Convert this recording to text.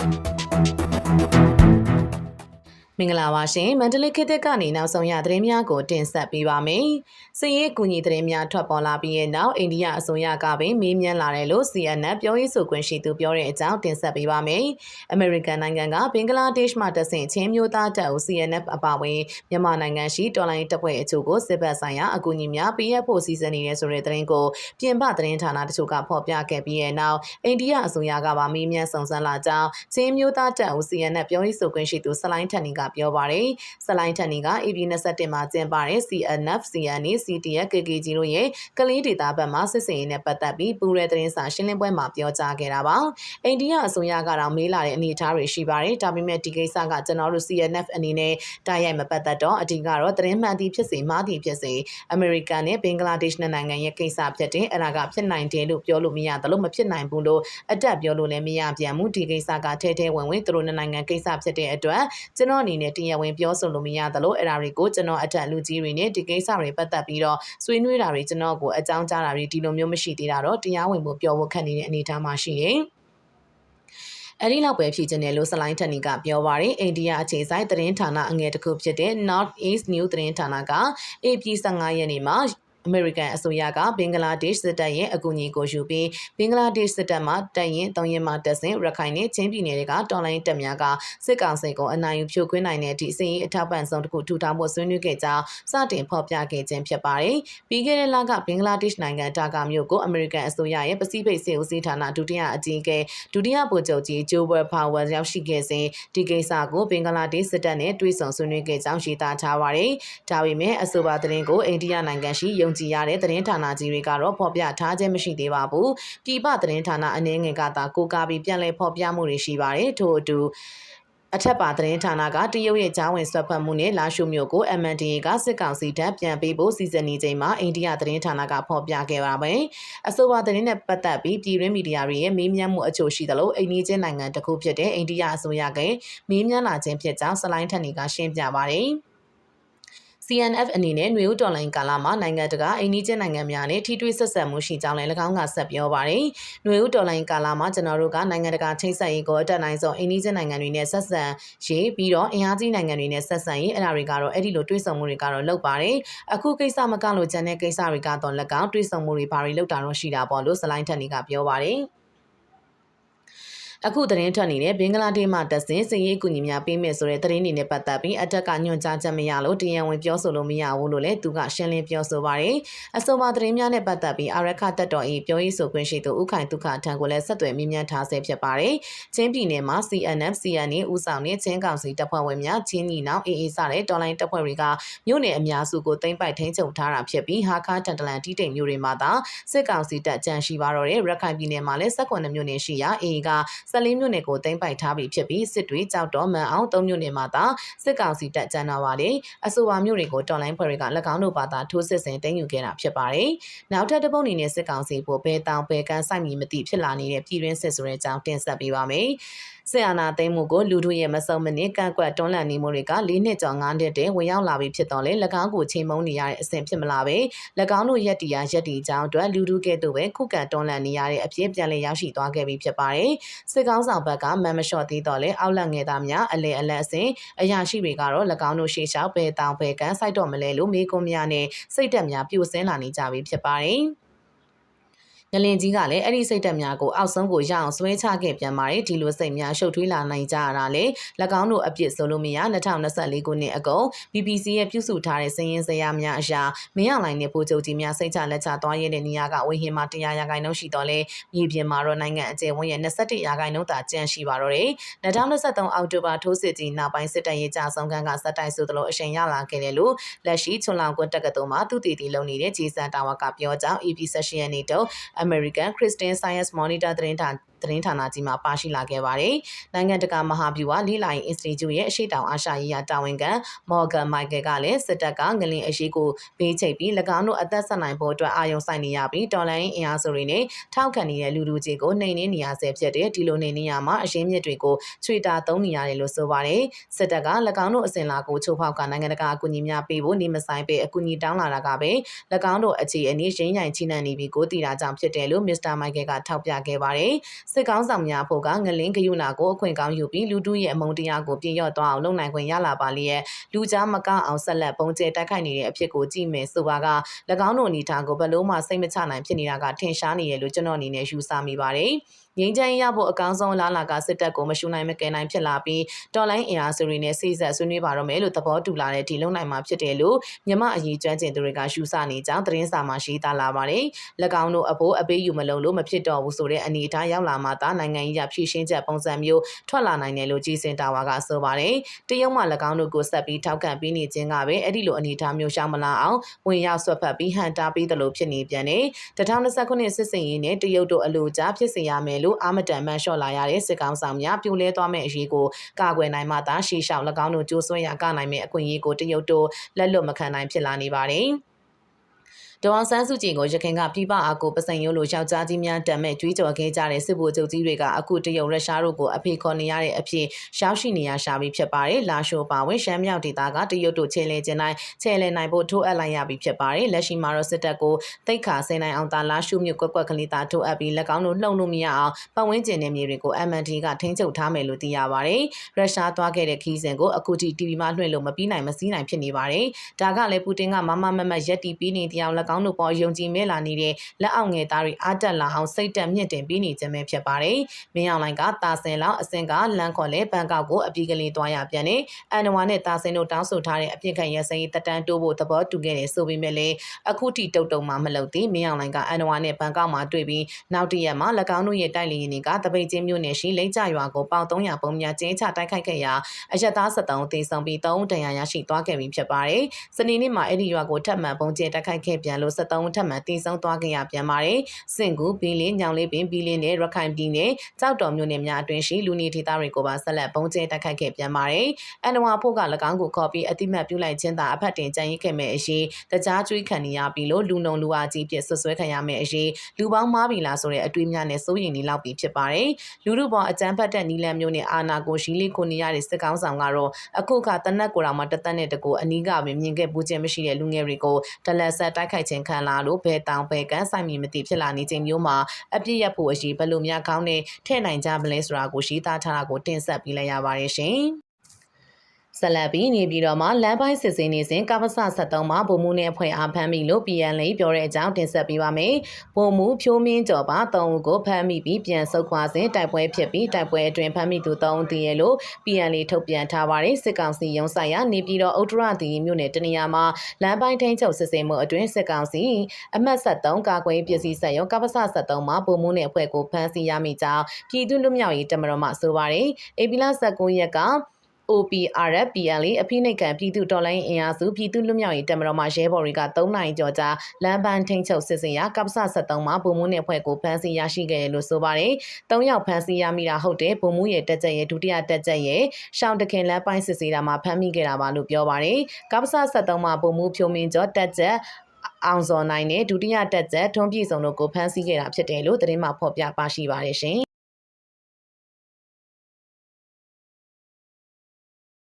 Thank you. မင်္ဂလာပါရှင်မန္တလေးခေတ်သစ်ကနေနောက်ဆုံးရသတင်းများကိုတင်ဆက်ပေးပါမယ်။စည်ရေးကူညီသတင်းများထွက်ပေါ်လာပြီးတဲ့နောက်အိန္ဒိယအစိုးရကပင်မေးမြန်းလာတယ်လို့ CNN ပြောရေးဆိုခွင့်ရှိသူပြောတဲ့အကြောင်းတင်ဆက်ပေးပါမယ်။ American နိုင်ငံကဘင်္ဂလားဒေ့ရှ်မှတဆင့်ချင်းမျိုးသားတပ်ဦး CNF အပါအဝင်မြန်မာနိုင်ငံရှိတော်လိုင်းတပ်ဖွဲ့အချို့ကိုစစ်ဘက်ဆိုင်ရာအကူအညီများပေးအပ်ဖို့စီစဉ်နေတယ်ဆိုတဲ့သတင်းကိုပြင်ပသတင်းဌာနတချို့ကဖော်ပြခဲ့ပြီးတဲ့နောက်အိန္ဒိယအစိုးရကပါမေးမြန်းစုံစမ်းလာကြောင်းချင်းမျိုးသားတပ်ဦး CNF ပြောရေးဆိုခွင့်ရှိသူဆလိုင်းထန်နီကပြောပါတယ်။ဆလိုင်းထန်နီက AB 27မှာကျင်းပတဲ့ CNF, CNA, CTF, KKG တို့ရဲ့ကလေးဒေတာဘက်မှစစ်စင်ရေးနဲ့ပတ်သက်ပြီးပူးရဲသတင်းစာရှင်းလင်းပွဲမှာပြောကြားခဲ့တာပါ။အိန္ဒိယအစိုးရကတော့မေးလာတဲ့အနေအထားတွေရှိပါတယ်။ဒါပေမဲ့ဒီကိစ္စကကျွန်တော်တို့ CNF အနေနဲ့တိုက်ရိုက်မပတ်သက်တော့အဓိကတော့သတင်းမှန်သည်ဖြစ်စေမှားသည်ဖြစ်စေအမေရိကန်နဲ့ဘင်္ဂလားဒေ့ရှ်နိုင်ငံရဲ့ကိစ္စဖြစ်တဲ့အဲ့ဒါကဖြစ်နိုင်တယ်လို့ပြောလို့မရသလိုမဖြစ်နိုင်ဘူးလို့အတက်ပြောလို့လည်းမရပြန်ဘူးဒီကိစ္စကထဲထဲဝင်ဝင်သူတို့နိုင်ငံကိစ္စဖြစ်တဲ့အတွက်ကျွန်တော်အနေနဲ့တရားဝင်ပြောဆိုလို့မရသလိုအဲ့ဒါတွေကိုကျွန်တော်အထက်လူကြီးတွေနဲ့ဒီကိစ္စတွေပတ်သက်ပြီးတော့ဆွေးနွေးတာတွေကျွန်တော်ကိုအကြောင်းကြားတာတွေဒီလိုမျိုးမရှိသေးတာတော့တရားဝင်ဖို့ပြောဖို့ခက်နေတဲ့အနေအထားမှာရှိတယ်အဲ့ဒီလောက်ပဲဖြစ်နေတယ်လို့စလိုင်းထန်နီကပြောပါရယ်အိန္ဒိယအခြေစိုက်သတင်းဌာနအငယ်တစ်ခုဖြစ်တဲ့ North East News သတင်းဌာနက AP 15ရက်နေ့မှာ အမေရိကန်အစိုးရကဘင်္ဂလားဒေ့ရှ်စစ်တပ်ရဲ့အကူအညီကိုယူပြီးဘင်္ဂလားဒေ့ရှ်စစ်တပ်မှတပ်ရင်၃ရက်မှတက်ဆင်ရခိုင်နဲ့ချင်းပြည်နယ်တွေကတော်လိုင်းတပ်များကစစ်ကောင်စီကိုအနိုင်ယူဖြိုခွင်းနိုင်တဲ့အထိစီးရင်အထောက်ပံ့ဆုံးတစ်ခုထူထောင်ဖို့ဆွေးနွေးခဲ့ကြောင်းစတင်ဖော်ပြခဲ့ခြင်းဖြစ်ပါတယ်။ပြီးခဲ့တဲ့လကဘင်္ဂလားဒေ့ရှ်နိုင်ငံတာကာမြို့ကိုအမေရိကန်အစိုးရရဲ့ပစိဖိတ်စစ်ဦးစီးဌာနဒုတိယအကြီးအကဲဒုတိယဗိုလ်ချုပ်ကြီးဂျိုဝယ်ဖာဝယ်ရောက်ရှိခဲ့စဉ်ဒီကိစ္စကိုဘင်္ဂလားဒေ့ရှ်စစ်တပ်နဲ့တွေ့ဆုံဆွေးနွေးခဲ့ကြောင်းရှင်းတာထားပါတယ်။ဒါပေမဲ့အဆိုပါသတင်းကိုအိန္ဒိယနိုင်ငံရှိယုံကြည်ရတဲ့သတင်းဌာနကြီးတွေကတော့ဖော်ပြထားခြင်းမရှိသေးပါဘူး။ပြည်ပသတင်းဌာနအနှဲငယ်ကသာကိုကာပြီးပြန်လည်ဖော်ပြမှုတွေရှိပါတယ်။ထို့အတူအထက်ပါသတင်းဌာနကတရုတ်ရဲ့ကြားဝင်ဆွတ်ဖက်မှုနဲ့လာရှုမျိုးကို MNDA ကစစ်ကောင်စီတပ်ပြန်ပေးဖို့စီစဉ်နေချိန်မှာအိန္ဒိယသတင်းဌာနကဖော်ပြခဲ့ပါပဲ။အဆိုပါသတင်းနဲ့ပတ်သက်ပြီးပြည်တွင်းမီဒီယာတွေရဲ့မေးမြန်းမှုအချို့ရှိသလိုအိန္ဒိယနိုင်ငံတစ်ခုဖြစ်တဲ့အိန္ဒိယအစိုးရကမေးမြန်းလာခြင်းဖြစ်ကြောင်းစလိုင်းထန်နီကရှင်းပြပါတယ်။ CNF အနေနဲ့ຫນွေဦးတော်လိုင်းကာလမှာနိုင်ငံတကာအိန္ဒိယနိုင်ငံများနဲ့ထိတွေ့ဆက်ဆံမှုရှိကြောင်းလည်း၎င်းကဆက်ပြောပါတယ်။ຫນွေဦးတော်လိုင်းကာလမှာကျွန်တော်တို့ကနိုင်ငံတကာချိတ်ဆက်ရေးကိုအတက်နိုင်ဆုံးအိန္ဒိယနိုင်ငံတွေနဲ့ဆက်ဆံရေးပြီးတော့အင်အားကြီးနိုင်ငံတွေနဲ့ဆက်ဆံရေးအဲ့ဒါတွေကတော့အဲ့ဒီလိုတွေ့ဆုံမှုတွေကတော့လုပ်ပါတယ်။အခုကိစ္စမကလို့ကျန်တဲ့ကိစ္စတွေကတော့၎င်းတွေ့ဆုံမှုတွေဘာတွေလုပ်တာတော့ရှိတာပေါ့လို့စလိုင်းထက်နေကပြောပါတယ်။ အခုသတင်းထွက်နေတဲ့ဘင်္ဂလားဒေ့ရှ်မှတက်ဆင်စည်ရေးကူညီများပေးမယ်ဆိုတဲ့သတင်းတွေနဲ့ပတ်သက်ပြီးအထက်ကညွှန်ကြားချက်မရလို့တရားဝင်ပြောဆိုလို့မရဘူးလို့လည်းသူကရှင်းလင်းပြောဆိုပါတယ်။အဆိုပါသတင်းများနဲ့ပတ်သက်ပြီးအာရခတက်တော်၏ပြောရေးဆိုခွင့်ရှိသူဥခိုင်ဒုက္ခထံကိုလည်းဆက်သွယ်မြင်းမြန်းထားဆဲဖြစ်ပါတယ်။ချင်းပြည်နယ်မှာ CNF CNA ဦးဆောင်တဲ့ချင်းကောင်စီတပ်ဖွဲ့ဝင်များချင်းညီနောင် AA စတဲ့တော်လိုင်းတပ်ဖွဲ့တွေကမြို့နယ်အများစုကိုသိမ်းပိုက်ထိန်းချုပ်ထားတာဖြစ်ပြီးဟာခါတန်တလန်တီးတိမ်မြို့တွေမှာသာစစ်ကောင်စီတပ်ကြန့်ရှိပါတော့တဲ့ရခိုင်ပြည်နယ်မှာလည်း18မြို့နယ်ရှိရာ AA က14မြို့နယ်ကိုသိမ်းပိုက်ထားပြီးဖြစ်ပြီးစစ်တွေကြောက်တော်မှန်အောင်၃မြို့နယ်မှာသာစစ်ကောင်စီတပ်ကျန်းတော်ပါတယ်အဆိုပါမြို့တွေကိုတော်လိုင်းဖွဲ့တွေက၎င်းတို့ဘာသာထိုးစစ်ဆင်သိမ်းယူခဲ့တာဖြစ်ပါတယ်နောက်ထပ်တစ်ပုတ်အနေနဲ့စစ်ကောင်စီကိုဘဲတောင်ဘဲကန်းစိုက်မီမသိဖြစ်လာနေတဲ့ပြည်တွင်းစစ်ဆိုတဲ့အကြောင်းတင်ဆက်ပေးပါမယ်စစ်အာဏာသိမ်းမှုကိုလူထုရဲ့မစုံမနစ်ကန့်ကွက်တွန်းလှန်နေမှုတွေက၄နှစ်ကျော်၅နှစ်တည်းဝင်ရောက်လာပြီးဖြစ်တော့လေ၎င်းကိုချိန်မုံနေရတဲ့အဆင့်ဖြစ်မလာပဲ၎င်းတို့ရက်တီယာရက်တီကြောင်းအတွက်လူထုကဲ့သို့ပဲခုခံတွန်းလှန်နေရတဲ့အဖြစ်ပြန်လည်ရောက်ရှိသွားခဲ့ပြီးဖြစ်ပါတယ်စစ်ကောင်းဆောင်ဘက်ကမန်မလျှော့သေးတော့လေအောက်လက်ငယ်သားများအလဲအလက်အစဉ်အရာရှိတွေကတော့၎င်းတို့ရှေ့လျှောက်ဘဲတောင်ဘဲကန်စိုက်တော့မလဲလို့မေးခွန်းများနဲ့စိတ်တက်များပြိုဆင်းလာနေကြပြီဖြစ်ပါတယ် ငလင်ကြီးကလည်းအဲ့ဒီစိတ်တက်များကိုအောက်ဆုံးကိုရအောင်ဆွဲချခဲ့ပြန်ပါတယ်ဒီလိုစိတ်များရှုပ်ထွေးလာနိုင်ကြရတာလေ၎င်းတို့အပြစ်ဆိုလို့မရ2024ခုနှစ်အကုန် BBC ရဲ့ပြုစုထားတဲ့စည်ရင်းစရာများအရာမင်းအောင်လိုင်းနဲ့ပိုချုပ်ကြီးများစိတ်ချလက်ချသွားရတဲ့နေရာကဝေဟင်မှာတရားရာခိုင်နှုန်းရှိတော့လေမြေပြင်မှာတော့နိုင်ငံအကျယ်ဝန်းရဲ့21ရာခိုင်နှုန်းသာကျန်ရှိပါတော့တယ်2023အောက်တိုဘာထိုးစစ်ကြီးနောက်ပိုင်းစစ်တပ်ရေးကြဆုံးခန်းကစက်တိုက်ဆိုသလိုအရှင်ရလာခဲ့တယ်လို့လက်ရှိချွန်လောင်ကွတ်တက္ကသိုလ်မှာသူတည်တည်လုံနေတဲ့ဂျေဆန်တာဝါကပြောကြောင်း EP session ရဲ့နေတော့ American Christian Science Monitor သတင်းဌာန သတင်းဌာနကြီးမှာပါရှိလာခဲ့ပါတယ်။နိုင်ငံတကာမဟာဗျူဟာလိလိုင် Institute ရဲ့အရှိတောင်အာရှရေးရာတာဝန်ခံ Morgan Michael ကလည်းစစ်တပ်ကငလင်အရှိကိုဘေးချိတ်ပြီး၎င်းတို့အသက်ဆက်နိုင်ဖို့အတွက်အာရုံစိုက်နေရပြီးတော်လိုင်းအင်အားစုတွေနဲ့ထောက်ခံနေတဲ့လူလူကြီးကိုနှိမ်နှင်းနေရဆဲဖြစ်တဲ့ဒီလိုနှိမ်နှင်းရမှာအရှင်းမြစ်တွေကိုချွေတာသုံးနေရတယ်လို့ဆိုပါတယ်။စစ်တပ်က၎င်းတို့အစင်လာကိုချိုးဖောက်ကနိုင်ငံတကာအကူအညီများပေးဖို့နေမဆိုင်ပဲအကူအညီတောင်းလာတာကပဲ၎င်းတို့အခြေအနေရင်းရိုင်ချိနှံနေပြီးကိုတည်တာကြောင့်ဖြစ်တယ်လို့ Mr. Michael ကထောက်ပြခဲ့ပါတယ်။စစ်ကောင်းဆောင်များဖို့ကငလင်းဂယုနာကိုအခွင့်ကောင်းယူပြီးလူထုရဲ့အမုန်းတရားကိုပြင်ရော့သွားအောင်လုပ်နိုင်ခွင့်ရလာပါလျက်လူကြားမကောက်အောင်ဆက်လက်ပုံကျဲတိုက်ခိုက်နေတဲ့အဖြစ်ကိုကြည့်မယ်ဆိုပါက၎င်းတို့အနေထားကိုဘယ်လို့မှစိတ်မချနိုင်ဖြစ်နေတာကထင်ရှားနေရလို့ကျွန်တော်အနေနဲ့ယူဆမိပါတယ်။ငင်းချမ်းရဖို့အကောင်းဆုံးလားလာကစစ်တပ်ကိုမရှုနိုင်မကယ်နိုင်ဖြစ်လာပြီးတော်လိုင်းအင်အားစုတွေနဲ့စိစက်ဆွေးနွေးပါတော့မယ်လို့သဘောတူလာတဲ့ဒီလုံနိုင်မှာဖြစ်တယ်လို့မြမအရေးကျွမ်းကျင်သူတွေကရှုဆနေကြောင်းသတင်းစာမှာရှိသားလာပါတယ်။၎င်းတို့အဖို့အပေးယူမလုံးလို့မဖြစ်တော့ဘူးဆိုတဲ့အနေအထားရောက်လာမှသာနိုင်ငံရေးရဖြည့်ရှင်းချက်ပုံစံမျိုးထွက်လာနိုင်တယ်လို့ကြီးစင်တာဝါကဆိုပါတယ်။တရုတ်မှ၎င်းတို့ကိုဆက်ပြီးထောက်ခံပြီးနေခြင်းကပဲအဲ့ဒီလိုအနေအထားမျိုးရှောင်မလာအောင်ဝင်ရောက်ဆွတ်ဖက်ပြီးဟန်တာပြီးတယ်လို့ဖြစ်နေပြန်တယ်။2029စစ်စင်ရေးနဲ့တရုတ်တို့အလို့ကြားဖြစ်စေရမယ်လို့အာမတန်မှန်လျှော့လာရတဲ့စစ်ကောင်ဆောင်များပြိုလဲသွားမဲ့အရေးကိုကာကွယ်နိုင်မှသာရှေ့လျှောက်၎င်းတို့ကြိုးဆွဲရကနိုင်မဲ့အခွင့်အရေးကိုတရုတ်တို့လက်လွတ်မခံနိုင်ဖြစ်လာနေပါတယ်။ ဒေါအောင်ဆန်းစုကြည်ကိုရခိုင်ကပြပအားကိုပစံရုံးလိုယောက်ျားကြီးများတံမဲ့ကြွေးကြော်ခဲ့ကြတဲ့စစ်ဗိုလ်ချုပ်ကြီးတွေကအခုတရုတ်ရုရှားတို့ကိုအဖေခေါ်နေရတဲ့အဖြစ်ရောက်ရှိနေရရှာပြီးဖြစ်ပါတယ်။လာရှိုပါဝင်ရှမ်းမြောက်ဒေသကတရုတ်တို့ချေလဲကျင်တိုင်းချေလဲနိုင်ဖို့ထိုးအပ်လိုက်ရပြီးဖြစ်ပါတယ်။လက်ရှိမှာတော့စစ်တပ်ကိုတိတ်ခါဆင်းနိုင်အောင်သာလာရှိုမြို့ကွက်ကွက်ကလေးသာထိုးအပ်ပြီး၎င်းတို့နှုံလို့မရအောင်ပတ်ဝန်းကျင်နယ်မြေတွေကို MNT ကထိန်းချုပ်ထားမယ်လို့သိရပါတယ်။ရုရှားသွားခဲ့တဲ့ခီးစဉ်ကိုအခုထိ TV မှာလွှင့်လို့မပြီးနိုင်မစည်းနိုင်ဖြစ်နေပါတယ်။ဒါကလည်းပူတင်ကမမမမရက်တီပြီးနေတရား၎င်းတို့ပေါ်ယုံကြည်မဲလာနေတဲ့လက်အောက်ငယ်သားတွေအားတက်လာအောင်စိတ်တက်မြင့်တင်ပြီးနေခြင်းပဲဖြစ်ပါတယ်။မင်းအောင်လိုင်ကတာဆင်လောက်အစင်ကလန်ခေါ်လဲဘန်ကောက်ကိုအပြေးကလေးသွားရပြန်နေအန်နဝါနဲ့တာဆင်တို့တောင်းဆိုထားတဲ့အပြစ်ခံရစရေးတက်တန်းတိုးဖို့သဘောတူခဲ့တယ်ဆိုပေမဲ့လည်းအခုထိတုတ်တုံမှမလုပ်သေးမင်းအောင်လိုင်ကအန်နဝါနဲ့ဘန်ကောက်မှာတွေ့ပြီးနောက်တရက်မှာ၎င်းတို့ရဲ့တိုက်လေရင်တွေကတပိတ်ချင်းမြို့နယ်ရှိလိမ့်ကြရွာကိုပေါင်300ပုံများကျင်းချတိုက်ခိုက်ခဲ့ရာအရက်သား73သေဆုံးပြီး3ဒဏ်ရာရရှိသွားခဲ့ပြီးဖြစ်ပါတယ်။စနေနေ့မှာအဲ့ဒီရွာကိုထပ်မံပုံကျဲတိုက်ခိုက်ခဲ့ပြန်လို့73ထပ်မံတည်ဆုံးသွားခဲ့ရပြန်ပါတယ်။စင်ကူဘီလင်းညောင်လေးပင်ဘီလင်းနဲ့ရခိုင်ပြည်နယ်ကြောက်တော်မြို့နယ်များအတွင်းရှိလူနေဒေသတွေကိုပါဆက်လက်ပုံကျဲတိုက်ခိုက်ခဲ့ပြန်ပါတယ်။အန်နဝါဖို့က၎င်းကိုခေါ်ပြီးအတိမတ်ပြုလိုက်ခြင်းသာအဖက်တင်ကြံရစ်ခဲ့မဲ့အရေးတကြားကျွေးခံနေရပြီလို့လူနုံလူအားကြီးပြဆွဆွဲခံရမဲ့အရေးလူပေါင်းမားပြီလားဆိုတဲ့အတွေးများနဲ့စိုးရိမ်နေလောက်ပြီဖြစ်ပါတယ်။လူတို့ပေါ်အကြမ်းဖက်တဲ့နီလန်မျိုးနဲ့အာနာကိုရှိလေးကိုနေရတဲ့စစ်ကောင်းဆောင်ကတော့အခုခါတနက်ကိုတော်မှာတသက်နဲ့တကူအနီးကပဲမြင်ခဲ့ပူးခြင်းမရှိတဲ့လူငယ်တွေကိုဒလက်ဆက်တိုက်ခိုက်ခြင်းခံလာလို့ဘဲတောင်ဘဲကန်ဆိုင်မီမသိဖြစ်လာနေခြင်းမျိုးမှာအပြစ်ရဖို့အရေးဘယ်လိုများကောင်းနဲ့ထည့်နိုင်ကြမလဲဆိုတာကိုရှိသားထားတာကိုတင်ဆက်ပေးလိုက်ရပါတယ်ရှင်။ ဆက်လက်ပြီးနေပြီးတော့မှလမ်းပိုင်းစစ်စင်းနေစဉ်ကပ္ပစ73မှာဗိုလ်မှူးနဲ့အဖွဲ့အားဖမ်းမိလို့ PN လေးပြောတဲ့အကြောင်းတင်ဆက်ပေးပါမယ်။ဗိုလ်မှူးဖြိုးမင်းကျော်ပါ3ဦးကိုဖမ်းမိပြီးပြန်ဆုတ်ခွာစဉ်တိုက်ပွဲဖြစ်ပြီးတိုက်ပွဲအတွင်းဖမ်းမိသူ3ဦးတည်ရလို့ PN လေးထုတ်ပြန်ထားပါတယ်။စစ်ကောင်စီရုံးဆိုင်ရာနေပြည်တော်ဥတ္တရတီမြို့နယ်တနေရာမှာလမ်းပိုင်းထိန်းချုပ်စစ်ဆေးမှုအတွင်းစစ်ကောင်စီအမှတ်73ကာကွယ်ပစ္စည်းဆက်ရုံကပ္ပစ73မှာဗိုလ်မှူးနဲ့အဖွဲ့ကိုဖမ်းဆီးရမိကြောင်းပြည်သူ့လူမျိုးရေးတမတော်မှဆိုပါတယ်။အေပီလာ19ရက်က OPRF PL အဖိနှိတ်ခံပြည်သူတော်လိုင်းအင်အားစုပြည်သူ့လူမျိုးရေးတမတော်မှရဲဘော်တွေက3နိုင်ကျော်ကြာလမ်းပန်းထိန်ချုပ်စစ်စင်ရာကပ္ပစ73မှာဗိုလ်မှူးနဲ့ဖွဲ့ကိုဖမ်းဆီးရရှိခဲ့တယ်လို့ဆိုပါတယ်။3ယောက်ဖမ်းဆီးရမိတာဟုတ်တယ်ဗိုလ်မှူးရဲ့တက်ကြရဲ့ဒုတိယတက်ကြရဲ့ရှောင်းတခင်လမ်းပိုင်းစစ်ဆေးတာမှာဖမ်းမိခဲ့တာပါလို့ပြောပါတယ်။ကပ္ပစ73မှာဗိုလ်မှူးဖြိုးမင်းကျော်တက်ကြအောင်စော်နိုင်နဲ့ဒုတိယတက်ကြထွန်းပြည်စုံတို့ကိုဖမ်းဆီးခဲ့တာဖြစ်တယ်လို့သတင်းမှဖော်ပြပါရှိပါတယ်ရှင်